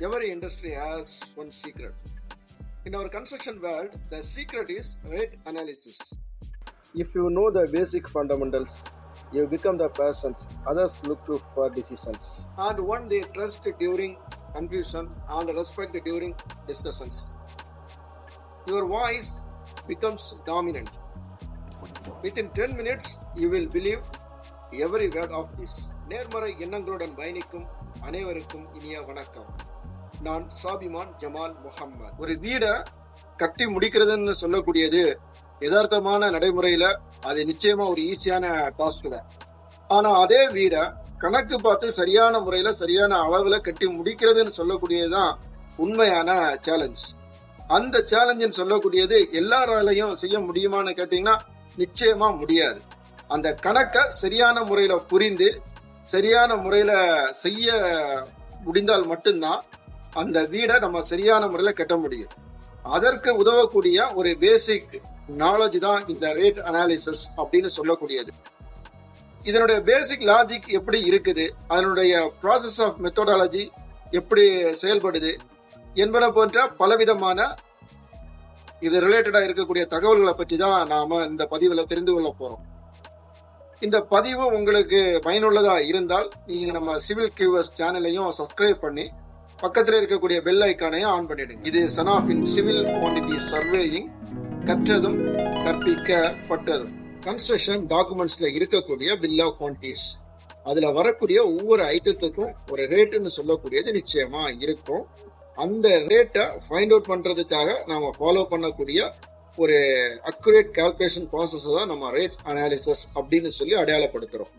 Every industry has one secret. In our construction world, the secret is rate analysis. If you know the basic fundamentals, you become the persons others look to for decisions. And one they trust during confusion and respect during discussions. Your voice becomes dominant. Within 10 minutes, you will believe every word of this. நேர்மறை எண்ணங்களுடன் பயணிக்கும் அனைவருக்கும் இனிய வணக்கம் நான் சாபிமான் Jamal Muhammad ஒரு வீடை கட்டி முடிக்கிறதுன்னு சொல்லக்கூடியது யதார்த்தமான நடைமுறையில அது நிச்சயமா ஒரு ஈஸியான டாஸ்க் தான் ஆனா அதே வீடை கணக்கு பார்த்து சரியான முறையில சரியான அளவுல கட்டி முடிக்கிறதுன்னு சொல்லக்கூடியதுதான் உண்மையான சேலஞ்ச் அந்த சேலஞ்சுன்னு சொல்லக்கூடியது எல்லாராலையும் செய்ய முடியுமான்னு கேட்டீங்கன்னா நிச்சயமா முடியாது. அந்த கணக்கை சரியான முறையில புரிந்து சரியான முறையில செய்ய முடிந்தால் மட்டும்தான் அந்த வீடை நம்ம சரியான முறையில கட்ட முடியும். அதற்கு உதவக்கூடிய ஒரு பேசிக் நாலேஜ் தான் இந்த ரேட் அனாலிசிஸ் அப்படின்னு சொல்லக்கூடியது. இதனுடைய பேசிக் லாஜிக் எப்படி இருக்குது? அதனுடைய ப்ராசஸ் ஆஃப் மெத்தடாலஜி எப்படி செயல்படுது? என்பன போன்ற பலவிதமான இது ரிலேட்டடாக இருக்கக்கூடிய தகவல்களை பற்றி தான் நாம் இந்த பதிவில் தெரிந்து கொள்ள போகிறோம் இந்த பதிவு உங்களுக்கு பயனுள்ளதாக இருந்தால் நீங்கள் நம்ம சிவில் கியூஎஸ் சேனலையும் சப்ஸ்கிரைப் பண்ணி பக்கத்தில் இருக்கக்கூடிய பெல் ஐக்கானையும் ஆன் பண்ணிடுங்க இது சனாஃபின் சிவில் குவான்டிட்டி சர்வேயிங் கற்றதும் கற்பிக்கப்பட்டதும். கன்ஸ்ட்ரக்ஷன் டாக்குமெண்ட்ஸ்ல இருக்கக்கூடிய பில் ஆஃப் குவான்டிட்டிஸ் அதுல வரக்கூடிய ஒவ்வொரு ஐட்டத்துக்கும் ஒரு ரேட்டுன்னு சொல்லக்கூடியது நிச்சயமா இருக்கும். அந்த ரேட்டை ஃபைண்ட் அவுட் பண்றதுக்காக நாம ஃபாலோ பண்ணக்கூடிய ஒரு அக்குரேட் கால்குலேஷன் ப்ராசஸ் தான் நம்ம ரேட் அனாலிசஸ் அப்படின்னு சொல்லி அடையாளப்படுத்துறோம்.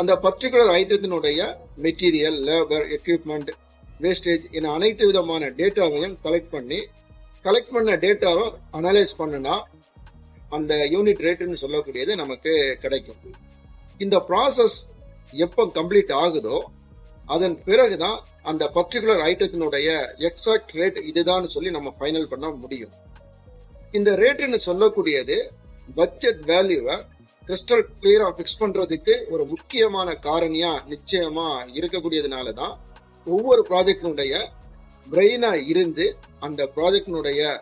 அந்த பர்டிகுலர் ஐட்டத்தினுடைய மெட்டீரியல் லேபர் எக்யூப்மெண்ட் வேஸ்டேஜ் என அனைத்து விதமான டேட்டாவையும் கலெக்ட் பண்ணி கலெக்ட் பண்ண டேட்டாவை அனலைஸ் பண்ணுனா அந்த யூனிட் ரேட்டுன்னு சொல்லக்கூடியது நமக்கு கிடைக்கும். இந்த ப்ராசஸ் எப்போ கம்ப்ளீட் ஆகுதோ அதன் பிறகுதான் அந்த பர்டிகுலர் ஐட்டத்தினுடைய எக்ஸாக்ட் ரேட் இதுதான் சொல்லி நம்ம ஃபைனல் பண்ண முடியும். இந்த ரேட்டுன்னு சொல்லக்கூடியது பட்ஜெட் வேல்யூவை கிறிஸ்டல் கிளியரா ஃபிக்ஸ் பண்றதுக்கு ஒரு முக்கியமான காரணியா நிச்சயமா இருக்கக்கூடியதுனால தான் ஒவ்வொரு ப்ராஜெக்டினுடைய பிரெயினா இருந்து அந்த ப்ராஜெக்டினுடைய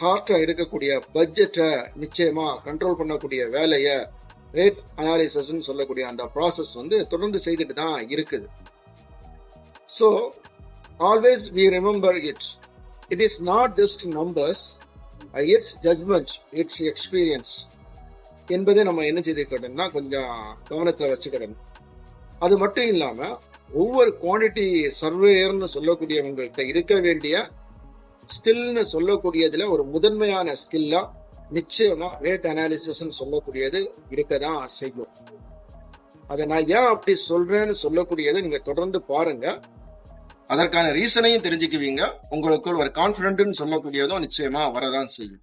ஹார்ட்டா இருக்கக்கூடிய பட்ஜெட்டை நிச்சயமா கண்ட்ரோல் பண்ணக்கூடிய வேலையை ரேட் அனாலிசஸ்ன்னு சொல்லக்கூடிய அந்த ப்ராசஸ் வந்து தொடர்ந்து செய்துட்டு தான் இருக்குது. So always we remember it it is not just numbers it's judgement it's experience என்பதை நம்ம என்ன செய்துக்கிட்டோம்னா கொஞ்சம் கவனத்தில் வச்சுக்கிடணும் அது மட்டும் இல்லாமல் ஒவ்வொரு குவான்டிட்டி சர்வேயர்னு சொல்லக்கூடியவங்கள்ட்ட இருக்க வேண்டிய ஸ்கில்னு சொல்லக்கூடியதுல ஒரு முதன்மையான ஸ்கில்லா நிச்சயமா ரேட் அனாலிசிஸ்ன்னு சொல்லக்கூடியது இருக்க தான் செய்யும். அதை நான் ஏன் அப்படி சொல்றேன்னு சொல்லக்கூடியதை நீங்க தொடர்ந்து பாருங்க. அதற்கான ரீசனையும் தெரிஞ்சுக்குவீங்க. உங்களுக்குள் ஒரு கான்பிடன்ட்னு சொல்லக்கூடியதும் நிச்சயமா வரதான் செய்யும்.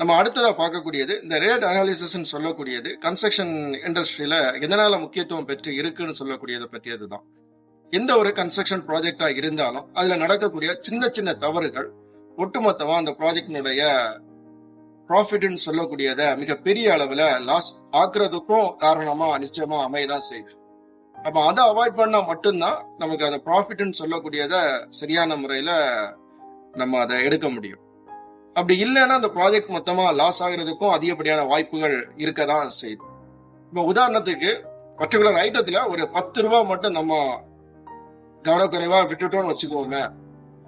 நம்ம அடுத்ததாக பார்க்கக்கூடியது இந்த ரேட் அனாலிசிஸ்ன்னு சொல்லக்கூடியது கன்ஸ்ட்ரக்ஷன் இண்டஸ்ட்ரியில் எதனால் முக்கியத்துவம் பெற்று இருக்குன்னு சொல்லக்கூடியதை பற்றியது தான் எந்த ஒரு கன்ஸ்ட்ரக்ஷன் ப்ராஜெக்டாக இருந்தாலும் அதில் நடக்கக்கூடிய சின்ன சின்ன தவறுகள் ஒட்டுமொத்தமாக அந்த ப்ராஜெக்டினுடைய ப்ராஃபிட்னு சொல்லக்கூடியத மிகப்பெரிய அளவில் லாஸ் ஆக்குறதுக்கும் காரணமாக நிச்சயமாக அமையதான் செய்யுது. அப்போ அதை அவாய்ட் பண்ணால் மட்டும்தான் நமக்கு அதை ப்ராஃபிட்னு சொல்லக்கூடியதை சரியான முறையில் நம்ம அதை எடுக்க முடியும். அப்படி இல்லைன்னா அந்த ப்ராஜெக்ட் மொத்தமா லாஸ் ஆகிறதுக்கும் அதிகப்படியான வாய்ப்புகள் இருக்கதான் செய்யுது. இப்ப உதாரணத்துக்கு பர்டிகுலர் ஐட்டத்துல ஒரு பத்து ரூபாய் மட்டும் நம்ம கவனக்குறைவா விட்டுட்டோம்னு வச்சுக்கோங்க.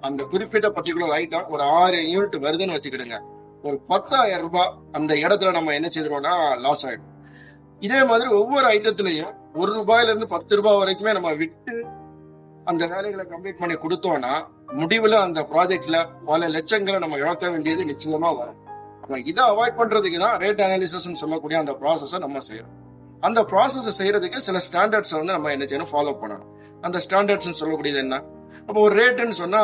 அந்த குறிப்பிட்ட பர்டிகுலர் ஐட்டம் ஒரு ஆறு யூனிட் வருதுன்னு வச்சுக்கிடுங்க. ஒரு பத்தாயிரம் ரூபாய் அந்த இடத்துல நம்ம என்ன செய்திருவோம்னா லாஸ் ஆயிடும். இதே மாதிரி ஒவ்வொரு ஐட்டத்திலையும் ஒரு ரூபாயில இருந்து பத்து ரூபாய் வரைக்குமே நம்ம விட்டு அந்த வேலைகளை கம்ப்ளீட் பண்ணி கொடுத்தோம்னா முடிவுல அந்த ப்ராஜெக்ட்ல பல லட்சங்களை நம்ம இழக்க வேண்டியது நிச்சயமா வரும். இதை அவாய்ட் பண்றதுக்கு தான் ரேட் அனாலிசிஸ் சொல்லக்கூடிய அந்த ப்ராசஸை நம்ம செய்யறோம். அந்த ப்ராசஸை செய்யறதுக்கு சில ஸ்டாண்டர்ட்ஸ் வந்து நம்ம என்ன செய்யணும் ஃபாலோ பண்ணணும். அந்த ஸ்டாண்டர்ட்ஸ் சொல்லக்கூடியது என்ன? அப்போ ஒரு ரேட்டுன்னு சொன்னா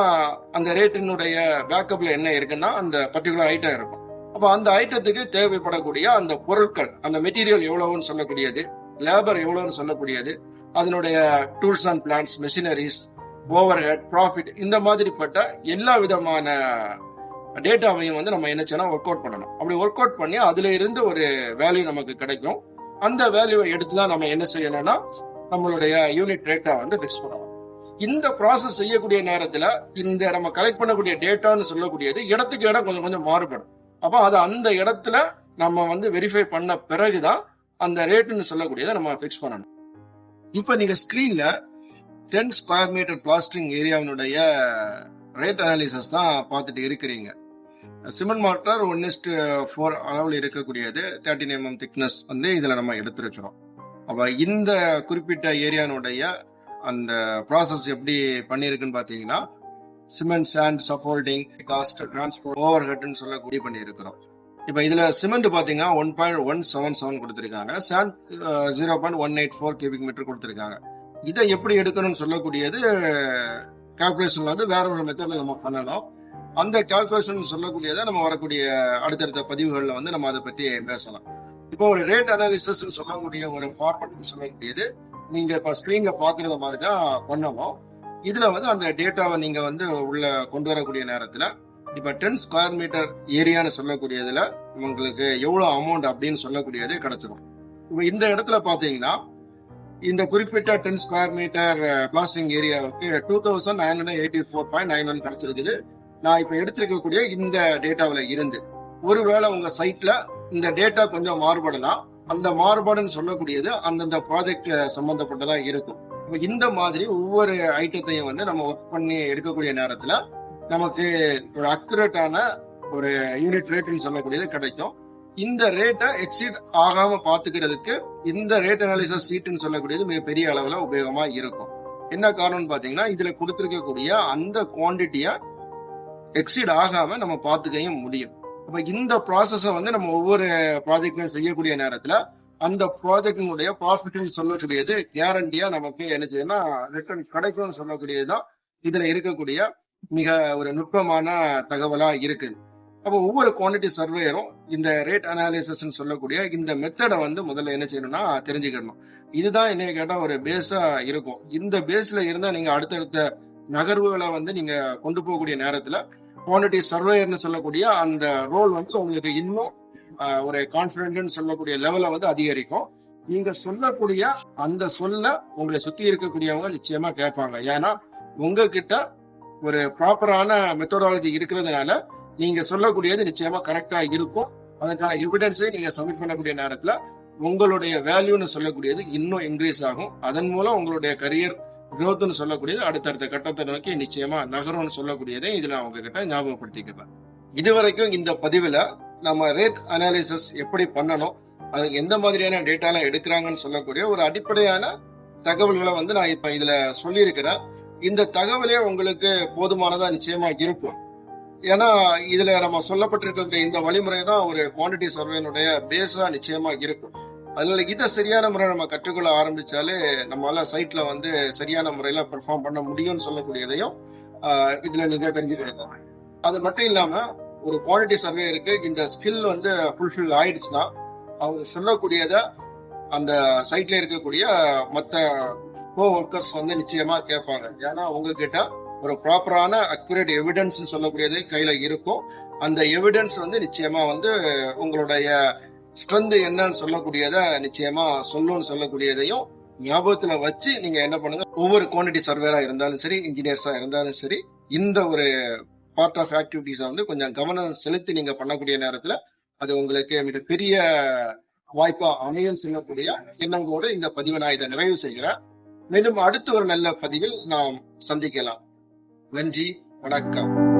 அந்த ரேட்டினுடைய பேக்கப்ல என்ன இருக்குன்னா அந்த பர்டிகுலர் ஐட்டம் இருக்கும். அப்போ அந்த ஐட்டத்துக்கு தேவைப்படக்கூடிய அந்த பொருட்கள் அந்த மெட்டீரியல் எவ்வளவுன்னு சொல்லக்கூடியது லேபர் எவ்வளவுன்னு சொல்லக்கூடியது அதனுடைய tools and plans machineries overhead profit இந்த மாதிரிப்பட்ட எல்லா விதமான டேட்டாவையும் வந்து நம்ம என்ன செய்யணும் ஒர்க் அவுட் பண்ணணும். அப்படி ஒர்க் அவுட் பண்ணி அதுல இருந்து ஒரு வேல்யூ நமக்கு கிடைக்கும். அந்த வேல்யூவை எடுத்து தான் நம்ம என்ன செய்யணும்னா நம்மளுடைய யூனிட் ரேட்டா வந்து ஃபிக்ஸ் பண்ணணும். இந்த ப்ராசஸ் செய்யக்கூடிய நேரத்துல இந்த நம்ம கலெக்ட் பண்ணக்கூடிய டேட்டான்னு சொல்லக்கூடியது இடத்துக்கு இடம் கொஞ்சம் கொஞ்சம் மாறுபடும். அப்போ அது அந்த இடத்துல நம்ம வந்து வெரிஃபை பண்ண பிறகுதான் அந்த ரேட்டுன்னு சொல்லக்கூடியதை நம்ம ஃபிக்ஸ் பண்ணணும். இப்போ நீங்க ஸ்கிரீன்ல டென் ஸ்கொயர் மீட்டர் பிளாஸ்டிங் ஏரியாவினுடைய ரேட் அனாலிசஸ் தான் பார்த்துட்டு இருக்கிறீங்க. Cement mortar one is to four அளவில் இருக்கக்கூடியது. தேர்ட்டின் எம்எம் திக்னஸ் வந்து இதில் நம்ம எடுத்துருக்கிறோம். அப்போ இந்த குறிப்பிட்ட ஏரியானுடைய அந்த ப்ராசஸ் எப்படி பண்ணியிருக்குன்னு பார்த்தீங்கன்னா cement sand scaffolding cost transport over ஹெட்னு சொல்லக்கூடிய பண்ணியிருக்கிறோம் இப்போ இதில் சிமெண்ட் பார்த்தீங்கன்னா one point one seven seven கொடுத்துருக்காங்க. Sand zero uh, point one eight four cubic metre கொடுத்துருக்காங்க. இதை எப்படி எடுக்கணும்னு சொல்லக்கூடியது கால்குலேஷன்ல வந்து வேற ஒரு மெத்தட்ல நம்ம பண்ணலாம். அந்த கால்குலேஷன் சொல்லக்கூடியதை நம்ம வரக்கூடிய அடுத்தடுத்த பதிவுகளில் வந்து நம்ம அதை பற்றி பேசலாம். இப்போ ஒரு ரேட் அனாலிசிஸ் சொல்லக்கூடிய ஒரு ஃபார்மட் சொல்லக்கூடியது நீங்க இப்போ ஸ்கிரீன்ல பாக்குறத மாதிரி தான் பண்ணணும். இதுல வந்து அந்த டேட்டாவை நீங்க வந்து உள்ள கொண்டு வரக்கூடிய நேரத்துல இப்போ டென் ஸ்கொயர் மீட்டர் ஏரியான்னு சொல்லக்கூடியதுல உங்களுக்கு எவ்வளோ அமௌண்ட் அப்படின்னு சொல்லக்கூடியது கிடைச்சிடும் இப்போ இந்த இடத்துல பார்த்தீங்கன்னா இந்த குறிப்பிட்ட டென் ஸ்கொயர் மீட்டர் பிளாஸ்டிங் ஏரியாவுக்கு two thousand nine hundred eighty four point nine one கிடைச்சிருக்குது. நான் இப்போ எடுத்திருக்கக்கூடிய இந்த டேட்டாவில் இருந்து ஒருவேளை உங்கள் சைட்டில் இந்த டேட்டா கொஞ்சம் மாறுபடலாம் அந்த மாறுபாடுன்னு சொல்லக்கூடியது அந்தந்த ப்ராஜெக்ட் சம்மந்தப்பட்டதாக இருக்கும். இந்த மாதிரி ஒவ்வொரு ஐட்டத்தையும் வந்து நம்ம ஒர்க் பண்ணி எடுக்கக்கூடிய நேரத்தில் நமக்கு ஒரு அக்குரேட்டான ஒரு யூனிட் ரேட்னு சொல்லக்கூடியது கிடைக்கும். இந்த ரேட்டை எக்ஸிட் ஆகாம பாத்துக்கிறதுக்கு இந்த ரேட் அனாலிசிஸ் சீட்டுன்னு சொல்லக்கூடியது மிகப்பெரிய அளவுல உபயோகமா இருக்கும். என்ன காரணம்னு பாத்தீங்கன்னா இதுல கொடுத்துருக்கக்கூடிய அந்த குவான்டிட்டிய எக்ஸிட் ஆகாம நம்ம பாத்துக்கவும் முடியும். அப்ப இந்த ப்ராசஸ வந்து நம்ம ஒவ்வொரு ப்ராஜெக்ட்லையும் செய்யக்கூடிய நேரத்துல அந்த ப்ராஜெக்டினுடைய ப்ராஃபிட் சொல்லக்கூடியது கேரண்டியா நமக்கு என்ன செய்யணும்னா ரிட்டர்ன் கிடைக்கும்னு சொல்லக்கூடியதுதான் இதுல இருக்கக்கூடிய மிக ஒரு நுட்பமான தகவலா இருக்கு. அப்போ ஒவ்வொரு குவான்டிட்டி சர்வேயரும் இந்த ரேட் அனாலிசிஸ் சொல்லக்கூடிய இந்த மெத்தடை வந்து முதல்ல என்ன செய்யணும்னா தெரிஞ்சுக்கணும். இதுதான் என்ன கேட்டா ஒரு பேஸா இருக்கும். இந்த பேஸ்ல இருந்தா நீங்க அடுத்தடுத்த நகர்வுகளை வந்து நீங்க கொண்டு போகக்கூடிய நேரத்துல குவான்டிட்டி சர்வேயர்னு சொல்லக்கூடிய அந்த ரோல் வந்து உங்களுக்கு இன்னும் ஒரு கான்பிடன்ட் சொல்லக்கூடிய லெவலை வந்து அதிகரிக்கும். நீங்க சொல்லக்கூடிய அந்த சொல்ல உங்களை சுத்தி இருக்கக்கூடியவங்க நிச்சயமா கேட்பாங்க. ஏன்னா உங்ககிட்ட ஒரு ப்ராப்பரான மெத்தடாலஜி இருக்கிறதுனால நீங்க சொல்லக்கூடியது நிச்சயமா கரெக்டா இருக்கும். அதற்கான எவிடன்ஸை நீங்க சப்மிட் பண்ணக்கூடிய நேரத்துல உங்களுடைய வேல்யூன்னு சொல்லக்கூடியது இன்னும் இன்க்ரீஸ் ஆகும். அதன் மூலம் உங்களுடைய கரியர் க்ரோத்னு சொல்லக்கூடியது அடுத்தடுத்த கட்டத்தை நோக்கி நிச்சயமா நகரும்னு சொல்லக்கூடியதை இதுல அவங்க கிட்ட ஞாபகப்படுத்திக்கிறேன். இதுவரைக்கும் இந்த பதிவுல நம்ம ரேட் அனாலிசிஸ் எப்படி பண்ணணும் அது எந்த மாதிரியான டேட்டாலாம் எடுக்கிறாங்கன்னு சொல்லக்கூடிய ஒரு அடிப்படையான தகவல்களை வந்து நான் இப்ப இதுல சொல்லியிருக்கிறேன். இந்த தகவலே உங்களுக்கு போதுமானதா நிச்சயமா இருக்கும். ஏன்னா இதுல நம்ம சொல்லப்பட்டிருக்க இந்த வழிமுறை தான் ஒரு குவான்டிட்டி சர்வேனுடைய பேஸா நிச்சயமா இருக்கும். அதனால இதை சரியான முறை நம்ம கற்றுக்கொள்ள ஆரம்பிச்சாலே நம்மளால சைட்ல வந்து சரியான முறையில பெர்ஃபார்ம் பண்ண முடியும்னு சொல்லக்கூடியதையும் இதுல நீங்க தெரிஞ்சுக்கலாம் அது மட்டும் இல்லாம ஒரு குவாலிட்டி சர்வே இருக்கு. இந்த ஸ்கில் வந்து ஃபுல்ஃபில் ஆயிடுச்சுன்னா அவங்க சொல்லக்கூடியத அந்த சைட்ல இருக்கக்கூடிய மற்ற கோ ஒர்க்கர்ஸ் வந்து நிச்சயமா கேட்பாங்க ஏன்னா உங்ககிட்ட ஒரு ப்ராப்பரான அக்யூரேட் எவிடன்ஸ் சொல்லக்கூடியது கையில இருக்கும். அந்த எவிடன்ஸ் வந்து நிச்சயமா வந்து உங்களுடைய ஸ்ட்ரென்த் என்னன்னு சொல்லக்கூடியத நிச்சயமா சொல்லுன்னு சொல்லக்கூடியதையும் ஞாபகத்துல வச்சு நீங்க என்ன பண்ணுங்க ஒவ்வொரு குவான்டிட்டி சர்வேரா இருந்தாலும் சரி இன்ஜினியர்ஸா இருந்தாலும் சரி இந்த ஒரு பார்ட் ஆஃப் ஆக்டிவிட்டிஸை வந்து கொஞ்சம் கவனம் செலுத்தி நீங்க பண்ணக்கூடிய நேரத்துல அது உங்களுக்கு மிகப்பெரிய வாய்ப்பா அமையும் சொல்லக்கூடிய எண்ணங்களோடு இந்த பதிவை நான் இதை நிறைவு செய்கிறேன். மீண்டும் அடுத்த ஒரு நல்ல பதிவில் நாம் சந்திக்கலாம். நன்றி வணக்கம்.